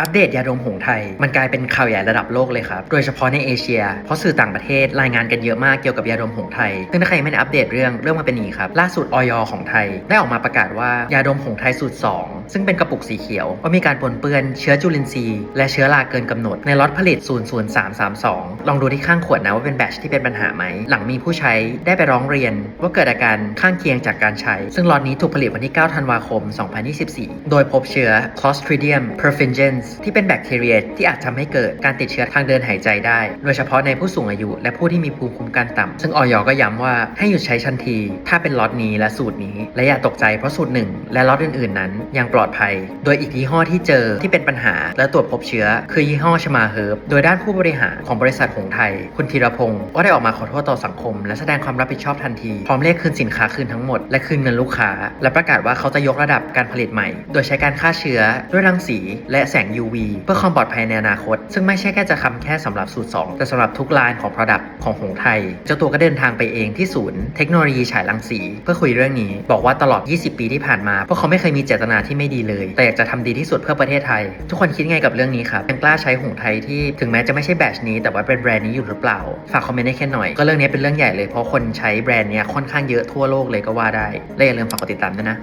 อัปเดตยาดมหงส์ไทย มันกลายเป็นข่าวใหญ่ระดับโลกเลยครับ โดยเฉพาะในเอเชีย เพราะสื่อต่างประเทศรายงานกันเยอะมากเกี่ยวกับยาดมหงส์ไทย ซึ่งถ้าใครไม่ได้อัปเดตเรื่องเรื่องมาเป็นนี้ครับ ล่าสุดออยของไทย ได้ออกมาประกาศว่ายาดมหงส์ไทยสูตร 2 ซึ่งเป็นกระปุกสีเขียว ว่ามีการปนเปื้อนเชื้อจุลินทรีย์และเชื้อราเกินกำหนดในล็อตผลิต 00332 ลองดูที่ข้างขวดนะว่าเป็นแบตชที่เป็นปัญหาไหม หลังมีผู้ใช้ได้ไปร้องเรียน ว่าเกิดอาการข้างเคียงจากการใช้ ซึ่งล็อตนี้ถูกผลิตวันที่ 9 ธันวาคม 2024 โดยพบเชื้อ Clostridium perfringens ที่เป็นแบคทีเรียที่อาจทำให้เกิดการติดเชื้อทางเดินหายใจได้ โดยเฉพาะในผู้สูงอายุ และผู้ที่มีภูมิคุ้มกันต่ำซึ่งออยก็ย้ำว่าให้หยุดใช้ทันที ถ้าเป็นล็อตนี้และสูตรนี้ และอย่าตกใจเพราะสูตรหนึ่งและล็อตอื่นๆ นั้นยังปลอดภัย โดยอีกยี่ห้อที่เจอที่เป็นปัญหาและตรวจพบเชื้อ คือยี่ห้อชมาเฮิร์บโดยด้านผู้บริหารของบริษัทหงส์ไทย คุณธีรพงศ์ก็ได้ออกมาขอโทษต่อสังคม และแสดงความรับผิดชอบทันทีพร้อมเรียกคืนสินค้าคืนทั้งหมดและคืนเงินลูกค้า และประกาศว่าเขาจะยกระดับการผลิตใหม่ โดยใช้การฆ่าเชื้อด้วยรังสีและแสง UV เพื่อความปลอดภัยในอนาคต ซึ่งไม่ใช่แค่จะทำแค่สำหรับสูตร 2 แต่สำหรับทุกไลน์ของ Product ของหงส์ไทย เจ้าตัวก็เดินทางไปเองที่ศูนย์เทคโนโลยีฉายรังสี เพื่อคุยเรื่องนี้ บอกว่าตลอด 20 ปีที่ผ่านมา พวกเขาไม่เคยมีเจตนาที่ไม่ดีเลย แต่อยากจะทำดีที่สุดเพื่อประเทศไทย ทุกคนคิดไงกับเรื่องนี้ครับยังกล้าใช้หงส์ไทยที่ถึงแม้จะไม่ใช่แบตชนี้ แต่ว่าเป็นแบรนด์นี้อยู่หรือเปล่าฝากคอมเมนต์ให้แค่หน่อยก็เรื่องนี้เป็นเรื่องใหญ่เลยเพราะคนใช้แบรนด์เนี้ยค่อนข้างเยอะทั่วโลกเลยก็ว่าได้และอย่าลืมฝากกดติดตามด้วยนะ